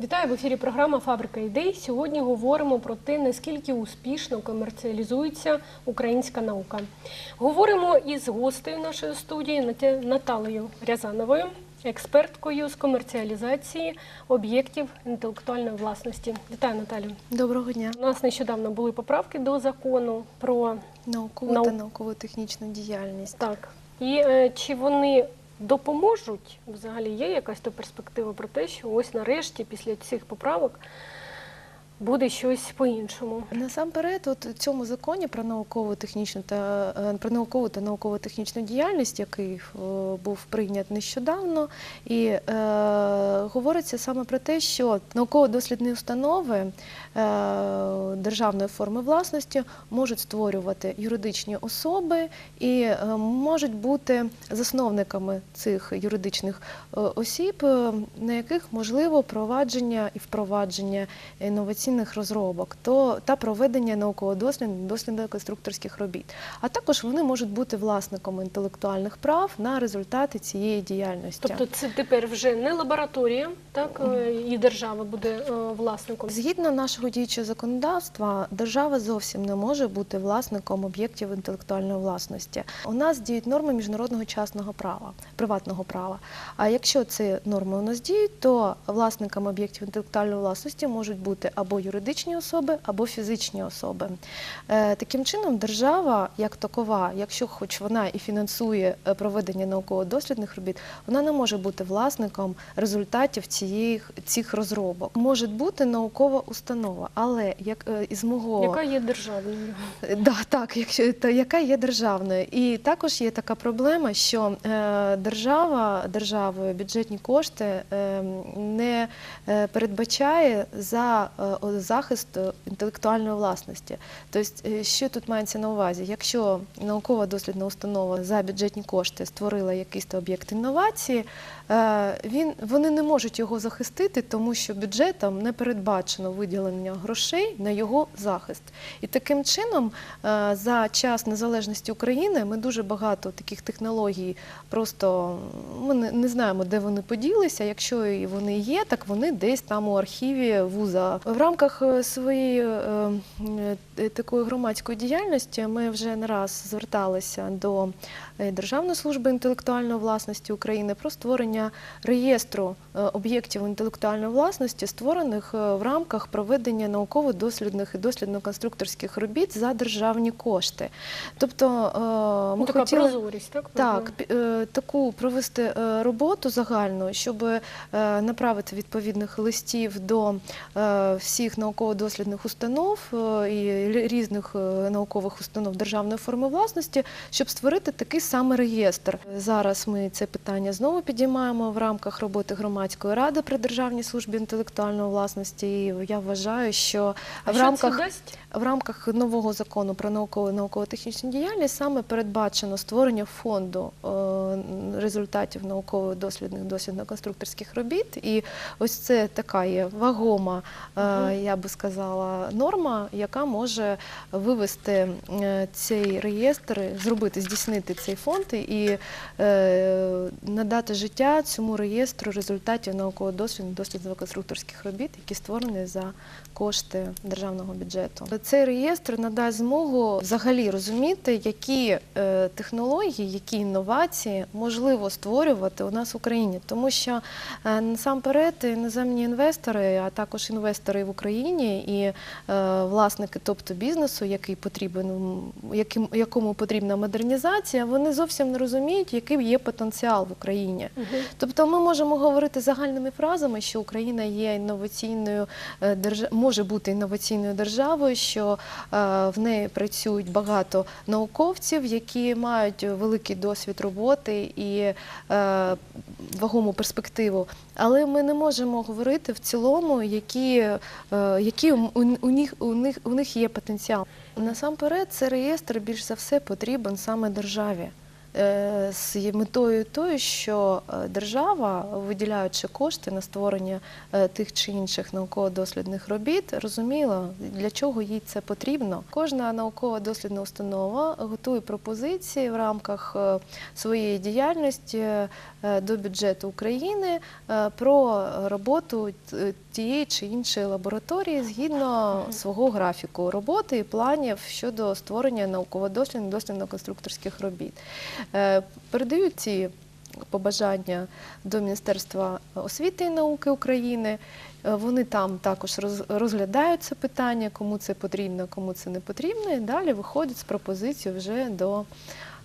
Вітаю в ефірі. Програма Фабрика ідей. Сьогодні говоримо про те, наскільки успішно комерціалізується українська наука. Говоримо із гостею нашої студії Наталею Рязановою, експерткою з комерціалізації об'єктів інтелектуальної власності. Вітаю, Наталю. Доброго дня. У нас нещодавно були поправки до закону про Наукову Нау- та науково-технічну діяльність. так. І е, чи вони допоможуть? Взагалі є якась то перспектива про те, що ось нарешті, після цих поправок, буде щось по-іншому. Насамперед, от у цьому законі про наукову технічну та е, про наукову та науково-технічну діяльність, який е, був прийнят нещодавно, і е, говориться саме про те, що науково-дослідні установи е, державної форми власності можуть створювати юридичні особи і е, можуть бути засновниками цих юридичних е, осіб, е, на яких можливо провадження і впровадження інноваційних розробок, то та проведення науково-дослідних дослідно-конструкторських робіт. А також вони можуть бути власником інтелектуальних прав на результати цієї діяльності. Тобто це тепер вже не лабораторія, так е, і держава буде е, власником. Згідно нашого діючого законодавства, держава зовсім не може бути власником об'єктів інтелектуальної власності. У нас діють норми міжнародного частного права, приватного права. А якщо ці норми у нас діють, то власниками об'єктів інтелектуальної власності можуть бути або юридичні особи, або фізичні особи. Е, Таким чином, держава, як такова, якщо хоч вона і фінансує е, проведення науково-дослідних робіт, вона не може бути власником результатів цієї, цих розробок. Може бути наукова установа, але як е, із мого Яка є державною? Да, так, якщо та яка є державною, і також є така проблема, що держава державою бюджетні кошти не передбачає за захист е, інтелектуальної власності. Тобто, е, що тут мається на увазі? Якщо наукова дослідна установа за бюджетні кошти створила якийсь об'єкт інновації, е, він вони не можуть його захистити, тому що бюджетом не передбачено виділення грошей на його захист. І таким чином, за час незалежності України ми дуже багато таких технологій просто ми не, знаємо, де вони поділися. Якщо вони є, так вони десь там у архіві вуза. В рамках е, своєї е, е, такої громадської діяльності ми вже не раз зверталися до Державної служби інтелектуальної власності України про створення реєстру е, об'єктів інтелектуальної власності, створених е, в рамках проведення науково-дослідних і дослідно-конструкторських робіт за державні кошти. Тобто е, Ну, ми така хотіли прозорість, так? так, е, таку провести е, роботу загальну, щоб е, направити відповідних листів до е, всіх науково-дослідних установ е, і різних е, наукових установ державної форми власності, щоб створити такий самий реєстр. Зараз ми це питання знову підіймаємо в рамках роботи громадської ради при державній службі інтелектуальної власності. І я вважаю, що А в що рамках в рамках нового закону про наукову науково-технічну діяльність саме передбачено створення фонду е, результатів наукових дослідних дослідно-конструкторських робіт. І ось це така є вагома, е, я би сказала, норма, яка може вивести е, цей реєстр, зробити, здійснити цей фонд і е, надати життя цьому реєстру результатів науково-дослідних дослідно-конструкторських робіт, які створені за кошти державного бюджету. Цей реєстр надасть змогу взагалі розуміти, які е, технології, які інновації можливо створювати у нас в Україні, тому що е, насамперед іноземні інвестори, а також інвестори в Україні і власники, тобто бізнесу, який потрібен, яким якому потрібна модернізація, вони зовсім не розуміють, який є потенціал в Україні. Мгм. Тобто ми можемо говорити загальними фразами, що Україна є інноваційною державою, може бути інноваційною державою, що е, в неї працюють багато науковців, які мають великий досвід роботи і е, вагому перспективу. Але ми не можемо говорити в цілому, які, е, які у, у, них, у, них, у них є потенціал. Насамперед, цей реєстр більш за все потрібен саме державі. Е, з метою тою, що е, держава, виділяючи кошти на створення е, тих чи інших науково-дослідних робіт, розуміла, для чого їй це потрібно. Кожна науково-дослідна установа готує пропозиції в рамках своєї діяльності до бюджету України про роботу тієї чи іншої лабораторії згідно свого графіку роботи і планів щодо створення науково-дослідних дослідно-конструкторських робіт. Е, Передають ці побажання до Міністерства освіти і науки України. Е, Вони там також розглядають це питання, кому це потрібно, кому це не потрібно, і далі виходять з пропозицією вже до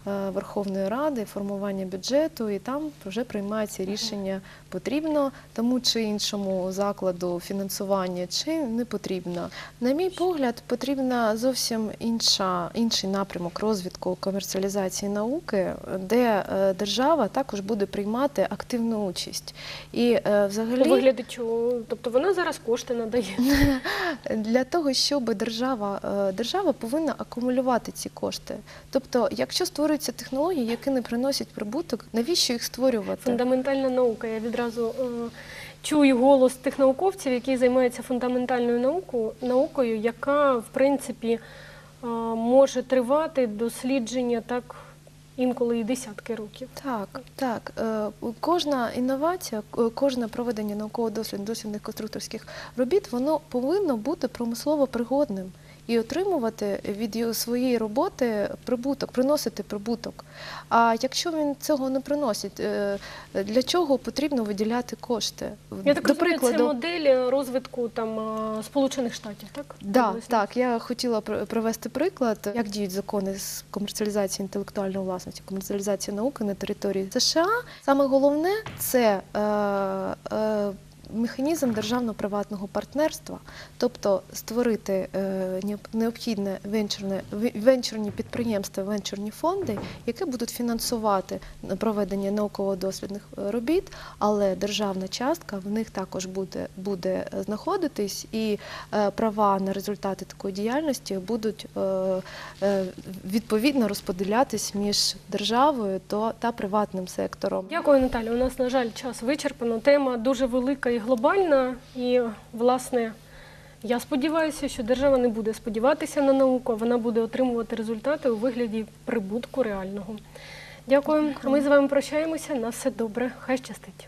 Верховної Ради, формування бюджету, і там вже приймається рішення, потрібно тому чи іншому закладу фінансування, чи не потрібно. На мій погляд, потрібна зовсім інша, інший напрямок розвитку комерціалізації науки, де е, держава також буде приймати активну участь. І е, У взагалі вигляді чого? Тобто вона зараз кошти надає. для того, щоб держава, е, держава повинна акумулювати ці кошти. Тобто, якщо створюються технології, які не приносять прибуток, навіщо їх створювати? Фундаментальна наука. Я відразу е, чую голос тих науковців, які займаються фундаментальною науку, наукою, яка в принципі е, може тривати дослідження так інколи і десятки років. Так, так. Е, Кожна інновація, кожне проведення науково-дослідних дослідних конструкторських робіт, воно повинно бути промислово пригодним і отримувати від своєї роботи прибуток, приносити прибуток. А якщо він цього не приносить, е, для чого потрібно виділяти кошти? Я так розумію, це модель розвитку там е, Сполучених Штатів, так? Да, так, я хотіла пр- привести приклад, як діють закони з комерціалізації інтелектуальної власності, комерціалізації науки на території США. Саме головне це е, е, механізм державно-приватного партнерства, тобто створити е, необхідне венчурне венчурні підприємства, венчурні фонди, які будуть фінансувати проведення науково-дослідних е, робіт, але державна частка в них також буде, буде знаходитись, і е, права на результати такої діяльності будуть відповідно розподілятись між державою та приватним сектором. Дякую, Наталя. У нас, на жаль, час вичерпано. Тема дуже велика і глобальна. І, власне, я сподіваюся, що держава не буде сподіватися на науку, а вона буде отримувати результати у вигляді прибутку реального. Дякую. Ми з вами прощаємося. На все добре. Хай щастить.